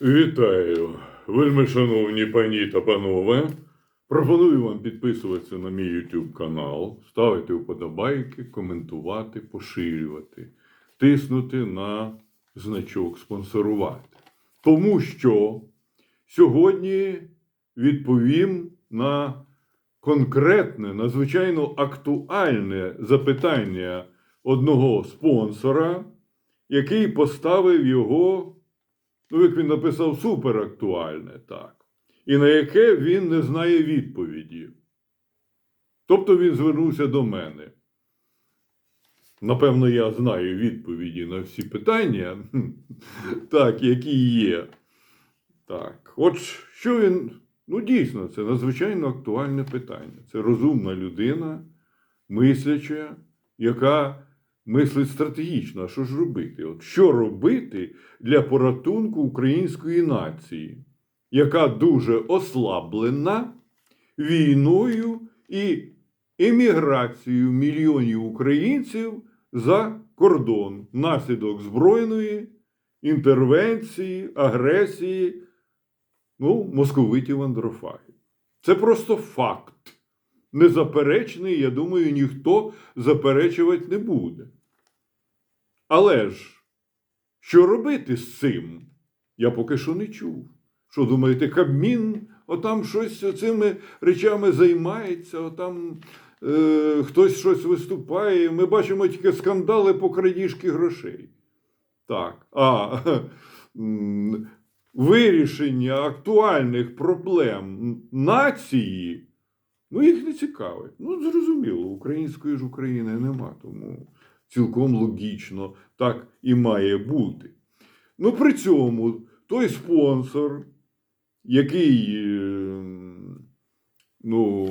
Вітаю, вельми шановні пані та панове. Пропоную вам підписуватися на мій YouTube канал, ставити вподобайки, коментувати, поширювати, тиснути на значок спонсорувати. Тому що сьогодні відповім на конкретне, надзвичайно актуальне запитання одного спонсора, який поставив його ну, як він написав, суперактуальне, так. І на яке він не знає відповіді. Тобто він звернувся до мене. Напевно, я знаю відповіді на всі питання, так, які є. Так, от що він. Ну, дійсно, це надзвичайно актуальне питання. Це розумна людина, мисляча, яка мислить стратегічно. А що ж робити? От що робити для порятунку української нації, яка дуже ослаблена війною і еміграцією мільйонів українців за кордон внаслідок збройної інтервенції, агресії, ну, московитів андрофагів. Це просто факт. Незаперечний, я думаю, ніхто заперечувати не буде. Але ж, що робити з цим? Я поки що не чув. Що думаєте, Кабмін отам щось цими речами займається, отам е, хтось щось виступає. Ми бачимо тільки скандали по крадіжки грошей. Так. А вирішення актуальних проблем нації, ну їх не цікавить. Ну, зрозуміло, української ж України нема, тому цілком логічно так і має бути. Ну, при цьому той спонсор, який е, ну,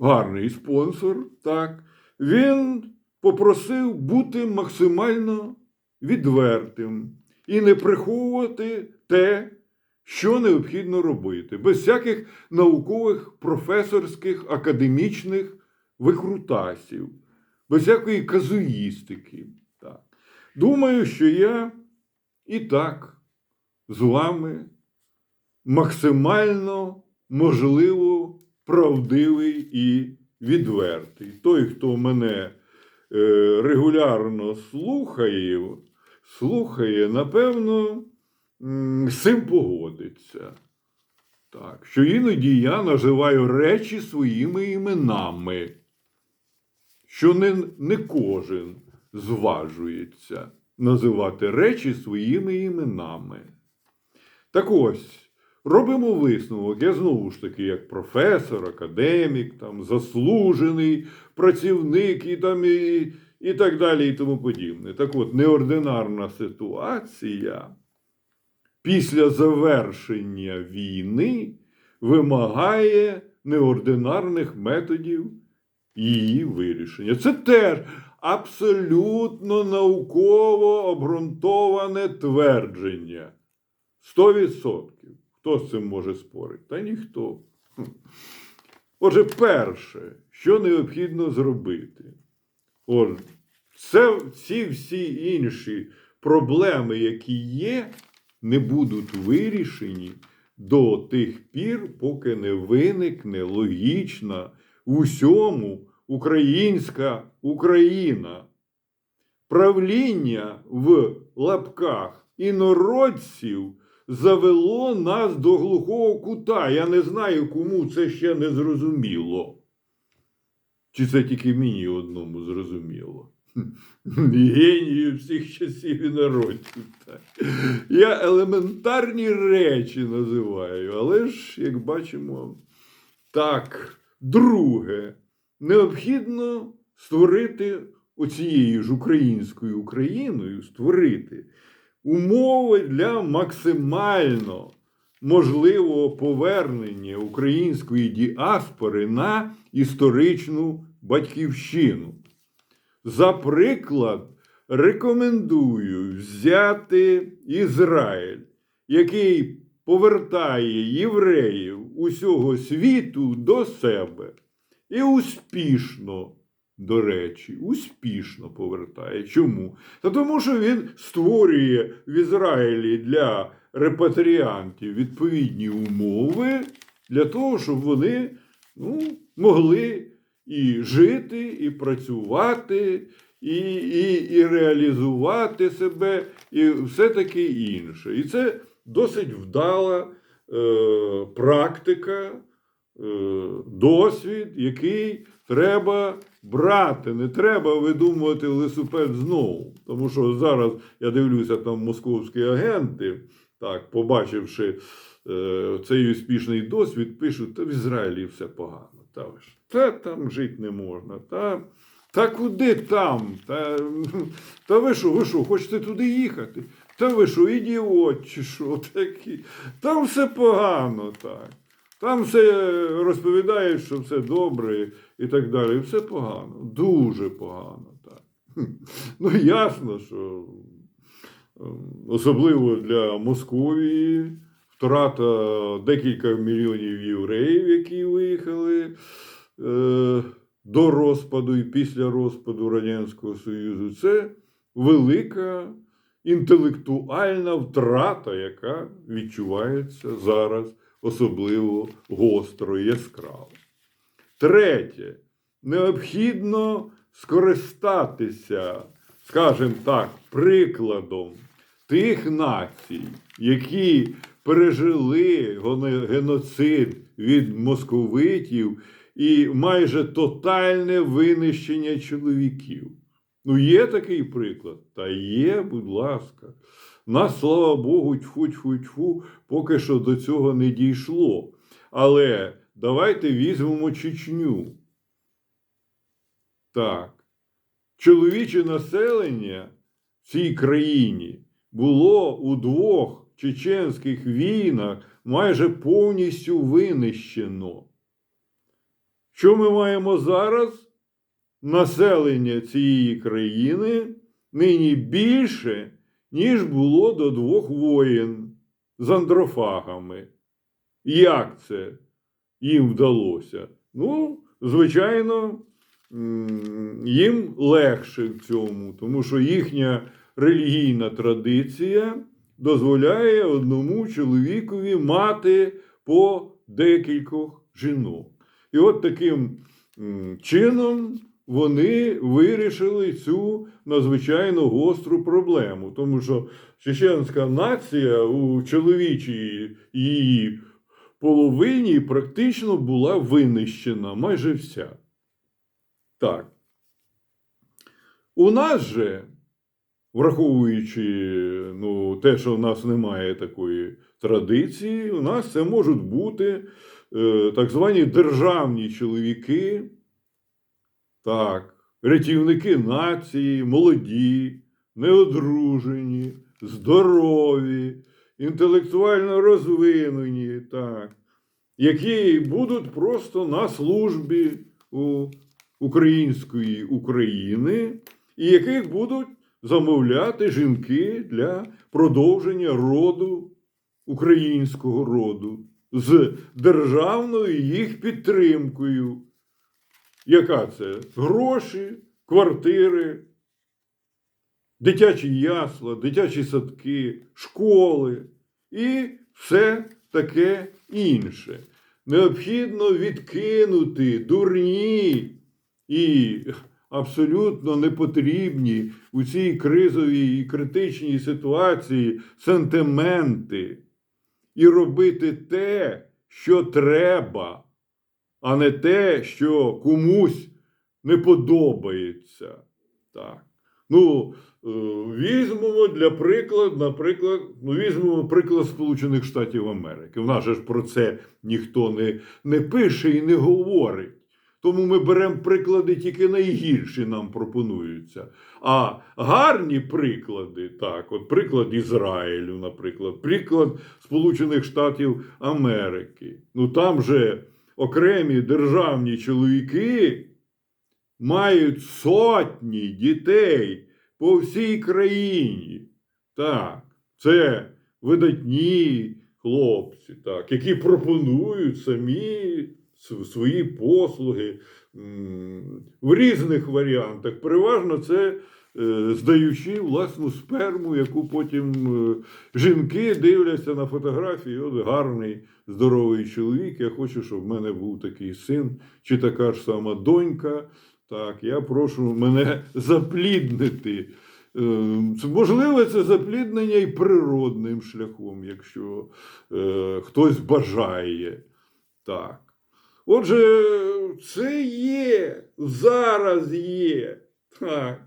гарний спонсор, так, він попросив бути максимально відвертим і не приховувати те, що необхідно робити, без всяких наукових, професорських, академічних викрутасів, без всякої казуїстики. Так. Думаю, що я і так з вами максимально можливо правдивий і відвертий. Той, хто мене е, регулярно слухає, слухає, напевно, з цим погодиться. Так, що іноді я називаю речі своїми іменами, що не, не кожен зважується називати речі своїми іменами. Так ось, робимо висновок. Я знову ж таки, як професор, академік, там, заслужений працівник і, там, і, і так далі, і тому подібне. Так от, неординарна ситуація після завершення війни вимагає неординарних методів її вирішення. Це теж абсолютно науково обґрунтоване твердження. 100%. Хто з цим може спорити? Та ніхто. Отже, перше, що необхідно зробити? Отже, це ці всі інші проблеми, які є, не будуть вирішені до тих пір, поки не виникне логічна в усьому українська Україна. Правління в лапках інородців завело нас до глухого кута. Я не знаю, кому це ще не зрозуміло. Чи це тільки мені одному зрозуміло? Генію всіх часів і народів. Так. Я елементарні речі називаю, але ж, як бачимо, так, друге, необхідно створити оцією ж українською Україною, створити умови для максимально можливого повернення української діаспори на історичну батьківщину. За приклад, рекомендую взяти Ізраїль, який повертає євреїв усього світу до себе і успішно, до речі, успішно повертає. Чому? Та тому, що він створює в Ізраїлі для репатріантів відповідні умови для того, щоб вони ну, могли і жити, і працювати, і, і, і реалізувати себе, і все таке інше. І це досить вдала е, практика, е, досвід, який треба брати. Не треба видумувати велосипед знову. Тому що зараз я дивлюся, там московські агенти, так, побачивши цей успішний досвід, пишуть, та в Ізраїлі все погано. Та, та там жити не можна. Та, та куди там? Та, та ви що, ви що, хочете туди їхати? Та ви що, ідіот, чи що такі? Там все погано, так. Там все розповідають, що все добре і так далі. Все погано, дуже погано. Так. Ну, ясно, що ем, особливо для Московії втрата декілька мільйонів євреїв, які виїхали е, до розпаду і після розпаду Радянського Союзу, це велика інтелектуальна втрата, яка відчувається зараз особливо гостро і яскраво. Третє, необхідно скористатися, скажімо так, прикладом тих націй, які пережили геноцид від московитів і майже тотальне винищення чоловіків. Ну, є такий приклад? Та є, будь ласка. Нас, слава Богу, тьфу тьфу тьфу поки що до цього не дійшло. Але давайте візьмемо Чечню. Так. Чоловіче населення в цій країні було у двох чеченських війнах майже повністю винищено. Що ми маємо зараз? Населення цієї країни нині більше, ніж було до двох воєн з андрофагами. Як це їм вдалося? Ну, звичайно, їм легше в цьому, тому що їхня релігійна традиція дозволяє одному чоловікові мати по декількох жінок. І от таким чином вони вирішили цю надзвичайно гостру проблему, тому що чеченська нація у чоловічій її половині практично була винищена, майже вся. Так. У нас же, враховуючи ну, те, що в нас немає такої традиції, у нас це можуть бути е, так звані державні чоловіки, так, рятівники нації, молоді, неодружені, здорові, інтелектуально розвинені, так, які будуть просто на службі у української України, і яких будуть замовляти жінки для продовження роду українського роду з державною їх підтримкою. Яка це? Гроші, квартири, дитячі ясла, дитячі садки, школи і все таке інше. Необхідно відкинути дурні і абсолютно непотрібні у цій кризовій і критичній ситуації сентименти і робити те, що треба, а не те, що комусь не подобається. Так. Ну, е, візьмемо для прикладу, наприклад, ну, візьмемо приклад Сполучених Штатів Америки. В нас же ж про це ніхто не, не пише і не говорить. Тому ми беремо приклади тільки найгірші нам пропонуються. А гарні приклади, так, от приклад Ізраїлю, наприклад, приклад Сполучених Штатів Америки. Ну там же окремі державні чоловіки мають сотні дітей по всій країні. Так, це видатні хлопці, так, які пропонують самі свої послуги в різних варіантах. Переважно це е, здаючи власну сперму, яку потім е, жінки дивляться на фотографії. От гарний, здоровий чоловік. Я хочу, щоб в мене був такий син чи така ж сама донька. Так, я прошу мене запліднити. Е, Можливо, це запліднення і природним шляхом, якщо е, хтось бажає. Так. Отже, це є, зараз є. Так.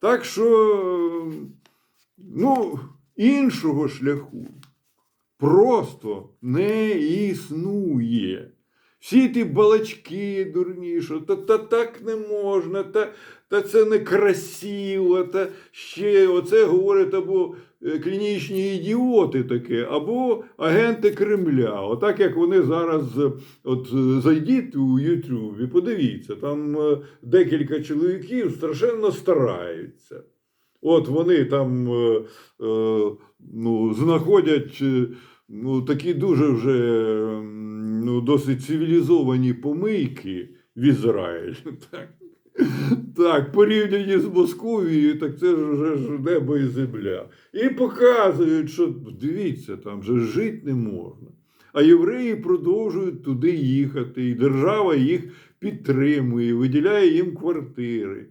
Так що, ну, іншого шляху просто не існує. Всі ті балачки дурні, що та, та так не можна, та, та це не красиво, та ще оце говорять або е, клінічні ідіоти таке, або агенти Кремля. Отак як вони зараз, е, от е, зайдіть у Ютубі, подивіться, там декілька чоловіків страшенно стараються. От вони там е, ну, знаходять ну, такі дуже вже ну, досить цивілізовані помийки в Ізраїлі. Так, так порівняні з Московією, так це ж вже ж небо і земля. І показують, що дивіться, там же жити не можна. А євреї продовжують туди їхати, і держава їх підтримує, виділяє їм квартири,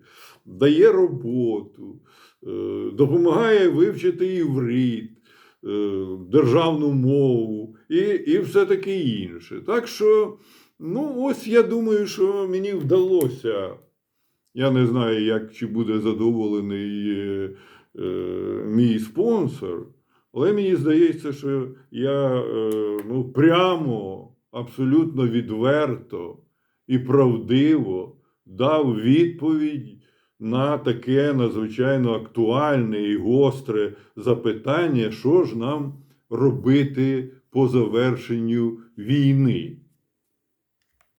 дає роботу, е, допомагає вивчити іврит, е, державну мову і, і все таке інше. Так що, ну, ось я думаю, що мені вдалося. Я не знаю, як чи буде задоволений е, е, мій спонсор, але мені здається, що я е, ну, прямо, абсолютно відверто і правдиво дав відповідь на таке надзвичайно актуальне і гостре запитання, що ж нам робити по завершенню війни.